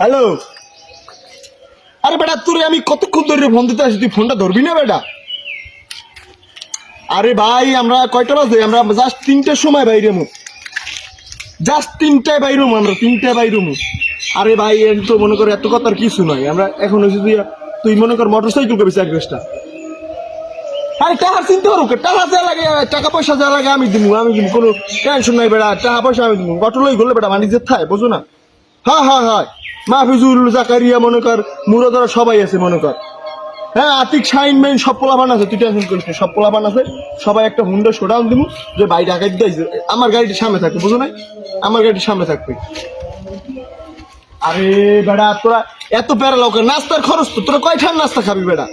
Hello? আরে বেটা, তোরে আমি কতক্ষণ ধরে ফোন দিতে আসি তুই ফোনটা ধরবি না বেটা? আরে ভাই, আমরা কয়টা বাজে? আমরা জাস্ট তিনটের সময় বাইরে মু। জাস্ট তিনটায় বাইরুম আমরা, তিনটায় বাইরুম আরে ভাই এর তো মনে কর এত কথার কিছু নয় আমরা এখন হয়েছে তুই তুই মনে কর মোটর সাইকেল করবি পাঁচটা আরে টাকা চিনতে পারো টাকা যা লাগে, টাকা পয়সা যা লাগে আমি দিব আমি দিব কোনো টেনশন নাই বেড়া টাকা পয়সা আমি দিব গটলই গলে বেড়া বাণিজ্যের থায়, বুঝো না? হ্যাঁ হ্যাঁ হ্যাঁ। মাহফিজুল জাকারিয়া, মনে কর, মুরাদারা সবাই আছে, মনে কর। হ্যাঁ আতিক শাইন মেইন সব পোলাপান আছে, তুই টেনশন করিস সব পোলাপান আছে। সবাই একটা হুন্ডা শোডাউন দিব যে ভাই ঢাকায় দিতে। আমার গাড়িটি সামনে থাকবে, বুঝো না আমার গাড়িটি সামনে থাকবে। আরে বেড়া, তোরা এত প্যারা লোক নাস্তার খরচ তো, তোরা কয়ঠান নাস্তা খাবি বেড়া?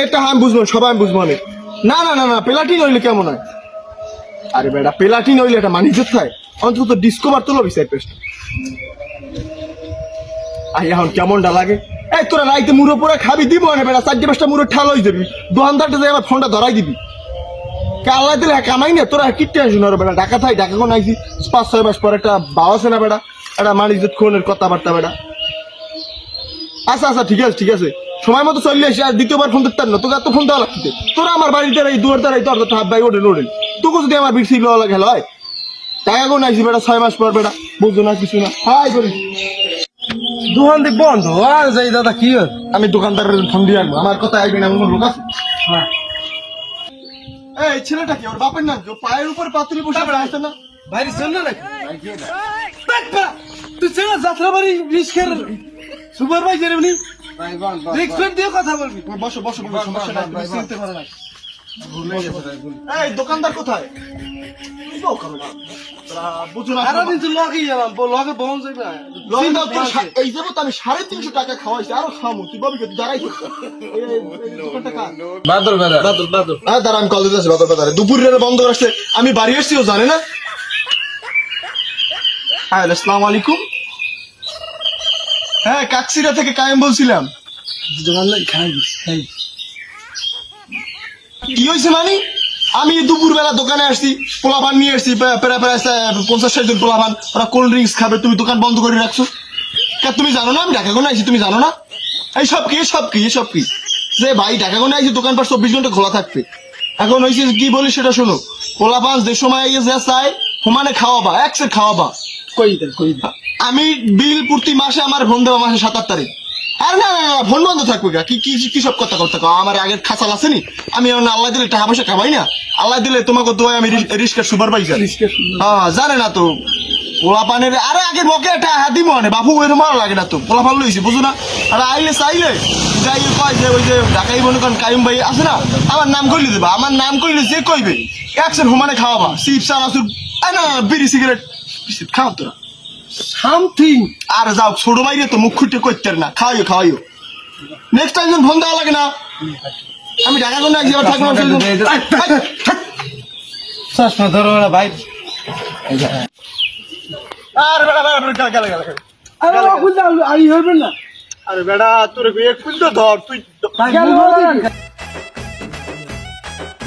এটা আমি বুঝব সবাই আমি বুঝব অনেক। না না না না, পেলাটিন হইলে কেমন হয়? আরে বেড়া, পেলাটিন হইলে এটা মানি যেতে অন্তত ডিসকভার তো লবি সাইড পেস্ট আই, এখন কেমনটা লাগে? এই, তোরা রাইতে মুড়ো পরে খাবি, দিব না বেড়া, চারটে পাঁচটা মুড়ো ঠাল হয়ে যাবি দোকানদারটা যাই আমার ফোনটা ধরাই দিবি। কে আল্লাহ দিলে কামাই না তোরা কি টেনশন হবে বেড়া, ঢাকা থাই, ঢাকা কোন আইসি পাঁচ, ছয় মাস পর একটা বাবা আছে না বেড়া, একটা মানিজত খোনের কথাবার্তা বেড়া। আচ্ছা আচ্ছা ঠিক আছে ঠিক আছে। সময় মতো চলে আসি, আর দ্বিতীয়বার ফোন দিতে না, তোকে এত ফোন দেওয়া লাগছে তোরা আমার বাড়িতে এই দুয়ার দ্বারাই তোর হাত ভাই ওঠে ওঠেন তোকে যদি আমার বিড়ি ছিল লাগে হয় টাকা কোন আইসি বেটা ছয় মাস পর বেটা বুঝছ না, কিছু না। হাই করি দোকান দিক বন্ধ আর যাই দাদা কি হয়? আমি দোকানদারের ফোন দিয়ে আনব। আমার কথা আইবি না কোনো লোক আছে? এই ছেলেটা কি? ওর বাপের নাম পায়ের উপর পাতুরি বসে বেড়াচ্ছে না? বাইরে চল না নাকি? তুই ছেলে যাত্রা বাড়ি রিস্কের সুপারভাইজার এমনি। দিয়ে কথা বলবি। বসো বসো বসো সমস্যা নাই তুমি চিনতে পারো না। এই দোকানদার কোথায়? আমি হ্যাঁ বাড়ি এসছি ও জানে না। হ্যাঁ আসসালামু আলাইকুম। হ্যাঁ কাকসিরা থেকে কায়েম বলছিলাম। দোকান লাগে খাই খাই। কি হয়েছে মানে? আমি দুপুর বেলা দোকানে আসছি পোলাপান নিয়ে আসছি প্রায় প্রায় পঞ্চাশ ষাট জন পোলাপান। ওরা কোল্ড ড্রিঙ্কস খাবে তুমি দোকান বন্ধ করে রাখছো। কে তুমি জানো না আমি ঢাকা কোনে আইছি তুমি জানো না? এই সব কি সব কি সব কি? যে ভাই ঢাকা কোনে আইছি দোকান পার চব্বিশ ঘণ্টা খোলা থাকবে। এখন হয়েছে কি বলি সেটা শোনো। পোলাপান যে সময় গেছে চাই সমানে খাওয়াবা একসে খাওয়াবা। কই দে কই আমি বিল প্রতি মাসে আমার ফোন দেবো মাসে সাত আট তারিখ। আর না না না ফোন বন্ধ থাকবে গা। কি কি কি সব কথা কথা কও? আমার আগের খাসাল আছে নি আমি এখন আল্লাহ দিলে টাকা পয়সা খাবাই না। আল্লাহ দিলে তোমাকে দোয়াই আমি রিস্কের সুপারভাইজার হ্যাঁ জানে না তো। পোলা পানের আরে আগে বকে একটা হাতি মনে বাপু ওই মার লাগে না তো। পোলা পান লইছি বুঝো না? আর আইলে চাইলে যাই কয় যে ওই যে ঢাকাই মনে করেন কাইম ভাই আছে না আমার নাম কইলে দেবা। আমার নাম কইলে যে কইবে একশন হুমানে খাওয়াবা। চিপস আনাসুর আই না বিড়ি সিগারেট খাও তোরা সামথিং আর যাও ছোট বাইরে তো মুখ খুঁটে করতে না। খাওয়াইও খাওয়াইও। নেক্সট টাইম যেন ফোন দেওয়া লাগে না আমি ঢাকা কোন এক জায়গায় থাকব চশমা ধরো না ভাই। আর বেড়া বেড়া বেড়া গেল গেল আরে আই না। আরে বেড়া তোর এক কুইন্ট ধর তুই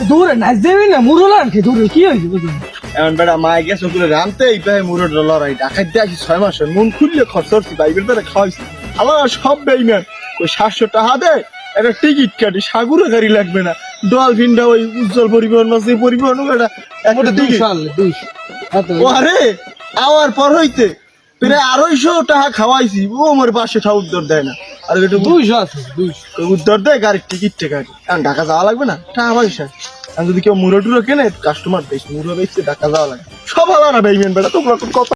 দূরে নাচ দেবি না মুরুলান কি দূরে কি হইছে বুঝলি? এমন বেড়া মায় গেছে ওগুলো রানতে এই পায়ে মুরো লড়াই ডাকাইতে আসি ছয় মাসে মন খুললে খরচ করছি বাইবেল তারা খাওয়াইছি। আমার সব বেইম্যান ওই সাতশো টাকা দে একটা টিকিট কাটি সাগরে গাড়ি লাগবে না। ডলফিনটা ওই উজ্জ্বল পরিবহন আছে পরিবহন একটা একটা টিকিট। আরে আওয়ার পর হইতে প্রায় আড়াইশো টাকা খাওয়াইছি। ও আমার পাঁচশো টাকা উত্তর দেয় না। আর এটা দুইশো আছে দুইশো। উত্তর দেয় গাড়ির টিকিট টেকাটি কারণ ঢাকা যাওয়া লাগবে না? টাকা পয়সা। আর যদি কেউ মুড়ো টুরো কেনে কাস্টমার বেশ মুড়ো বেশি টাকা যাওয়া লাগে। সব আলাদা বেইমেন বেটা, তোমরা কোন কথা